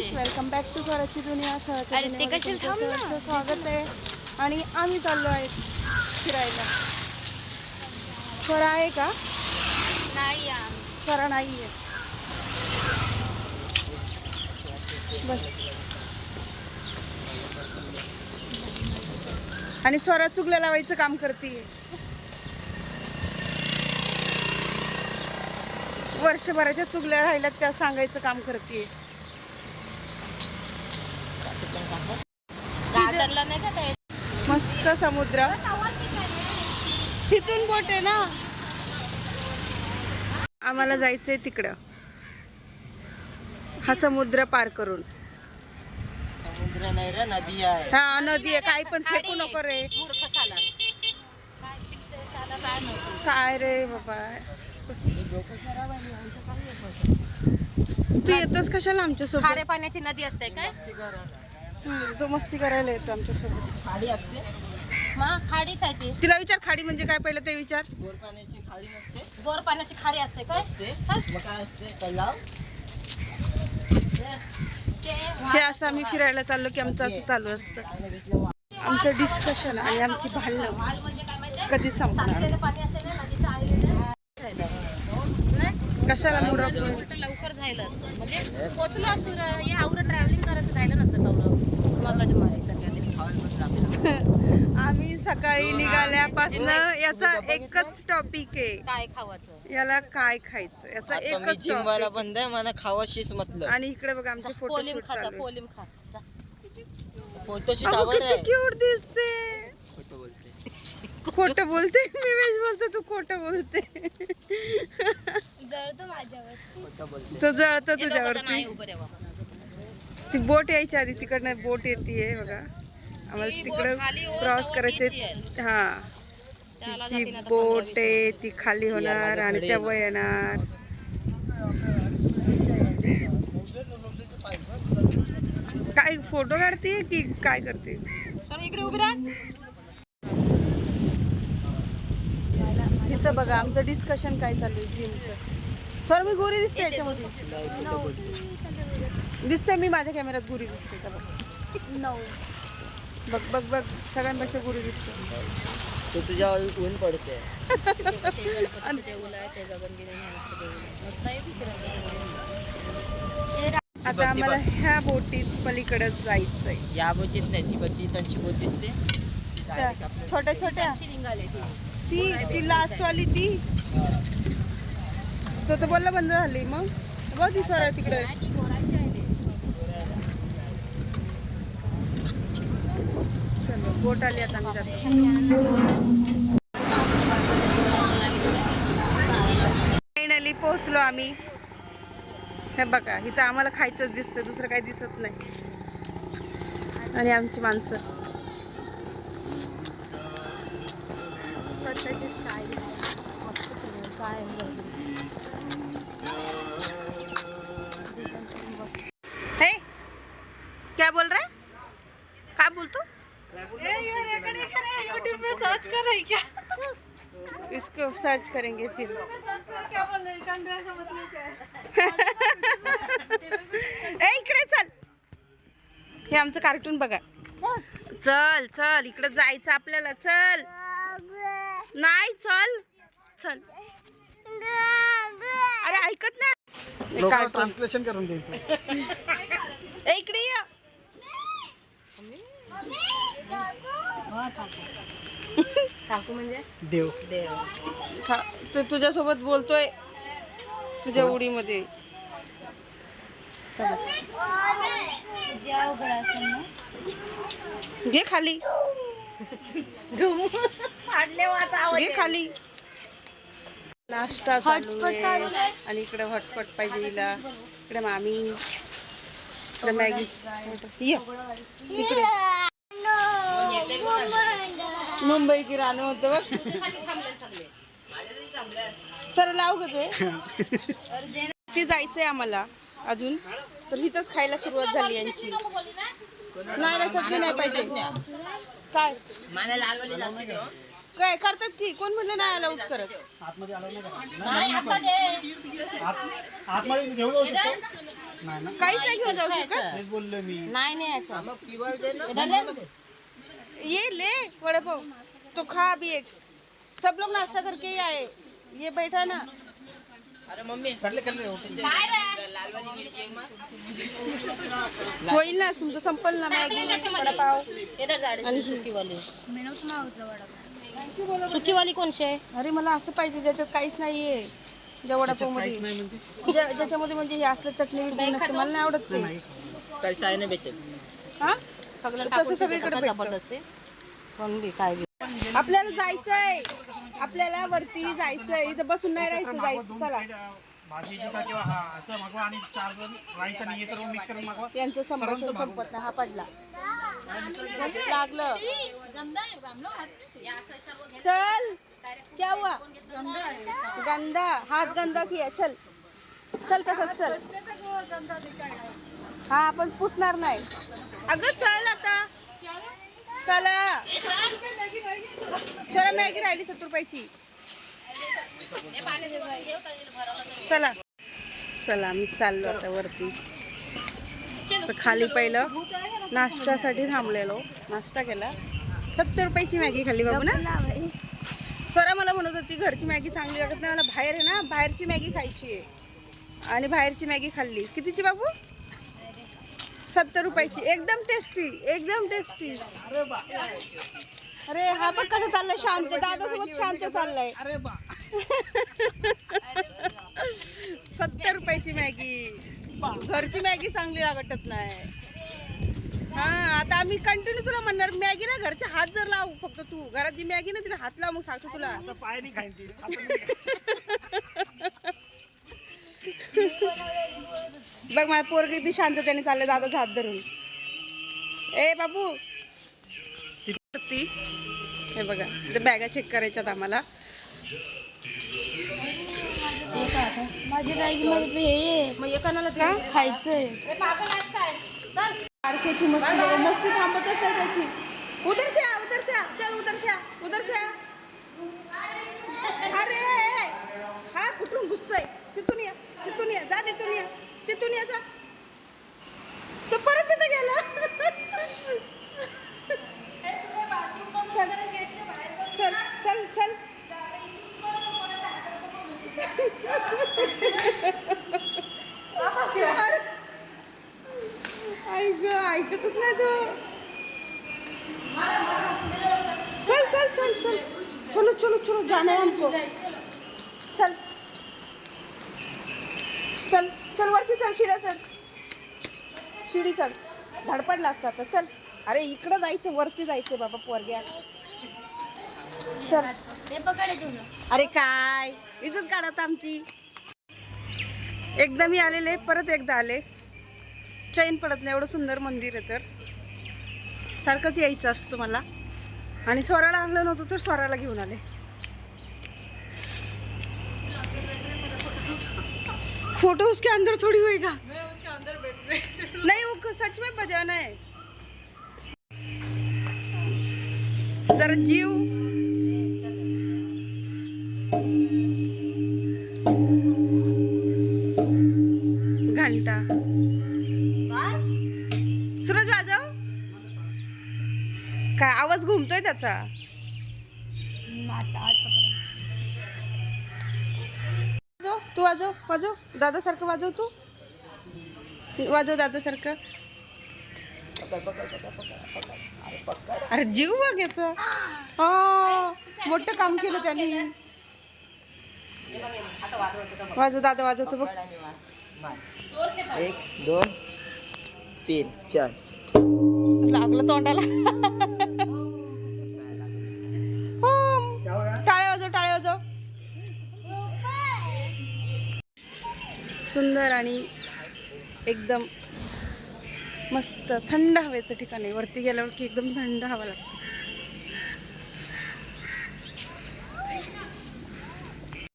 Welcome back to स्वराची दुनिया स्वराच्या स्वागत आहे. आणि आम्ही चाललो आहे फिरायला. स्वरा आहे का? नाही. स्वरा नाही आहे. बस. आणि स्वरा चुगल्या लावायचं काम करते वर्षभराच्या चुगल्या राहिल्यात त्या सांगायचं काम करते गार्डनला नाही का ते मस्त समुद्र. तिथून बोट आहे ना? आम्हाला जायचंय तिकडं. हा समुद्र पार करून. समुद्र नाही रे नदी आहे. हा नदी आहे. काही पण फेकू नको रे. काय रे बाबा? तू येतोस कशाला आमच्यासोबत? खाऱ्या पाण्याची नदी असते काय? तो मस्ती करायला येतो आमच्यासोबत. खाडी असते? मग खाडीच आहे ती. तिला विचार खाडी म्हणजे काय पहिलं ते विचार? गोर पाण्याची खाडी नसते. जोर पाण्याची खारी असते काय? असते. मग काय असते? तलाव. हे असं आम्ही फिरायला चाललो की आमचं असं चालू असतं. आमचं डिस्कशन आणि आमची भांडणं. कधी संपणार? साचलेलं पाणी असते ना नदीचं आलेलं कशाला लवकर जायला असतं. म्हणजे पोचलो असतो र- हे आवरं ट्रॅव्हलिंग करायचं जायला नसतं गौरव मगज मारायचं काहीतरी खावं पण लागतं आम्ही सकाळी निघाल्यापासून याचा एकच टॉपिक आहे. काय खावाचं याला काय खायचं? याचा आता मी एकच जिमवाला topic. बंद आहे मला खावाशीच म्हटलं. आणि इकडे बघा आमचे पोलिम फोटोशूट खाचा. पोलिम खा जा. फोटोची टावर किती आहे. क्यूट दिसते. खोटं बोलते. खोटं बोलते मी वेज बोलते तू खोटं बोलते. जळतो माझ्यावर. खोटं बोलते. तो जळतं हे दोघं तुझ्यावरती. ती बोट यायच्या आधी तिकडनं बोट येते बघा. आम्हाला तिकडं क्रॉस करायचे हा. तिची बोट आहे ती खाली होणार आणि तेव्हा येणार. काय फोटो काढते की काय करते? वीस. तर इकडे उभी राहा. इथं बघा आमचं डिस्कशन काय चालू आहे जिमचं सर मी गोरी दिसते याच्यामध्ये. दिसते मी माझ्या कॅमेऱ्यात गोरी दिसते का बघ. बघ बघ बघ सगळ्यांपेक्षा गोरी दिसते. तो तुझ्यावर ऊन पडते ते गणपतीचं देऊळ आहे ते गगनगिरी नावाचं देऊळ आहे. मस्त आहे बी फिरायचं आता आम्हाला ह्या बोटीत पलीकडे जायचंय. या बोटीत नाही ती त्यांची बोट दिसते. त्या छोट्या छोट्या अशी निघाले ती ती ती लास्ट वाली ती. तो तर बोलला बंद झाली मग. बघ ती सरळ तिकडे ती गोराशी आहे ती. चलो बोट आली आता आम्ही जातो फायनली पोहोचलो आम्ही. हे बघा इथं आम्हाला खायचंच दिसतं दुसरं काही दिसत नाही. आणि आमची माणसं. स्वतःची स्टाईल काय हे क्या बोल रहा है काय बोलतो यूट्यूब पे सर्च कर रही क्या इसको सर्च करेंगे फिर। ए इकडे चल. हे आमचं कार्टून बघा. चल चल इकडे जायचं आपल्याला चल. नाही चल. चल. अरे ऐकत नाही. कार्टून ट्रान्सलेशन करून ए, इकडे काकू म्हणजे? देव. देव. था- तो तुझ्यासोबत बोलतोय तुझ्या उडीमध्ये. घे खाली. घे खाली. नाश्ता चालू आहे. आणि इकडे हॉटस्पॉट पाहिजे हिला. इकडे मामी. इकडे मॅगी. ये. इकडे. मुंबई किराणं होतं बघ. चला लाव ग ते. ते जायचंय आम्हाला अजून. तर इथंच खायला सुरुवात झाली यांची. नाही नाही चटणी नाही पाहिजे. काय? देऊ काय करतात की? कोण म्हणलं नाही करत? आलो नाही का आत- आतमध्ये घेऊन जाऊ शकतो. काहीच नाही घेऊन जाऊ शकत. नाही नाही ये ले वड़े पाव तो खा अभी एक। सब लोग नाश्ता करके ही आए। ये बैठा ना। अरे मम्मी आहे. होईल ना तुमचं संपल ना मॅगी. वडापाव. हे आणि. सुकीवाली. सुकीवाली कोणची आहे? अरे मला असं पाहिजे ज्याच्यात काहीच नाहीये. ज्या वडापावमध्ये ज्या- ज्याच्यामध्ये म्हणजे हे असलं चटणी बिटणी नसते मला नाही आवडत ते. काही साय नाही भेटेल. हा? सगळं तसं सगळीकडे सगळं भेटतं. जबरदस्त आहे. पण बी काय बी. आपल्याला जायचंय. आपल्याला वरती जायचंय. इथं बसून नाही राहायचं जायचं. चला. भाजीची का किंवा हा असं मागवा आणि चार जण राईस आणि हे सर्व मिक्स करून मागवा. यांचं संभाषण संपत नाही. हा पडला. लागलं. चल. क्या हुआ गंदा. हात गंदा किया चल. चल तसंच चल. हा आपण पुसणार नाही. अगं चल आता. चला. चला मॅगी राहिली सत्तर रुपयाची. चला. चला आम्ही चाललो आता वरती. तर खाली पहिलं नाश्त्यासाठी थांबलेलो. नाश्ता केला. सत्तर रुपयाची मॅगी खाल्ली बाबू ना? स्वरा मला म्हणत होती घरची मॅगी चांगली लागत नाही. मला बाहेर आहे ना बाहेरची मॅगी खायची आहे. आणि बाहेरची मॅगी खाल्ली. कितीची बाबू? सत्तर रुपयाची. एकदम टेस्टी एकदम टेस्टी अरे हा पण कसं चाललंय? शांत दादासोबत शांत चाललाय. सत्तर रुपयाची मॅगी. घरची मॅगी चांगली लागतच नाही. हा आता आम्ही कंटिन्यू तुला म्हणणार मॅगी ना घरचे हात जर लावू फक्त तू. घरात जी मॅगी ना तिला हात लाव मग सांगतो तुला. पाय नाही खाईन ती आता नाही खाईन. बघ मला पोरग किती शांततेने चाललंय दादाचा हात धरून. ए बाबू. ती हे बघा ते बॅगा चेक करायच्यात आम्हाला. माझी काय मागितलं हे मग एकाला का? खायचंय. मस्ती बघा मस्ती थांबतच नाही त्याची. से आ, चल से आ. अरे हा कुठून घुसतोय? तिथून या तिथून या जा तिथून या. तिथून या जा तो परत तिथं गेला. चल. चल चल ऐक ऐकतच नाही तो. चल चल चल चल. चलो चलो चलो जाना है हमको चल. चल. चल वरती चल शिड्या चढ. शिडी चढ. धडपडला असता आता चल. अरे इकडं जायचं वरती जायचं बाबा पोरग्या चल. ते अरे काय? इज्जत काढत आमची. एकदा मी आलेले परत एकदा आले. चैन पडत नाही एवढं सुंदर मंदिर आहे तर. सारखंच यायचं असतं मला. आणि स्वराला आणलं नव्हतं तर स्वराला घेऊन आले. फोटो उसके अंदर थोड़ी होएगा। नहीं वो सच में बजाना है। जरा जीव घंटा। सूरज वाजव? काय आवाज घुमतोय त्याचा? तू वाजव वाजव. दादा सारखं वाजव तू. वाजव दादा सारखं अरे जीव बघ याचा. हा मोठं काम केलं त्यांनी. वाजव दादा वाजवतो बघ. एक दोन तीन चार. लागलं तोंडाला. सुंदर आणि एकदम मस्त थंड हवेचं ठिकाण आहे. वरती गेल्यावर की एकदम थंड हवा लागते.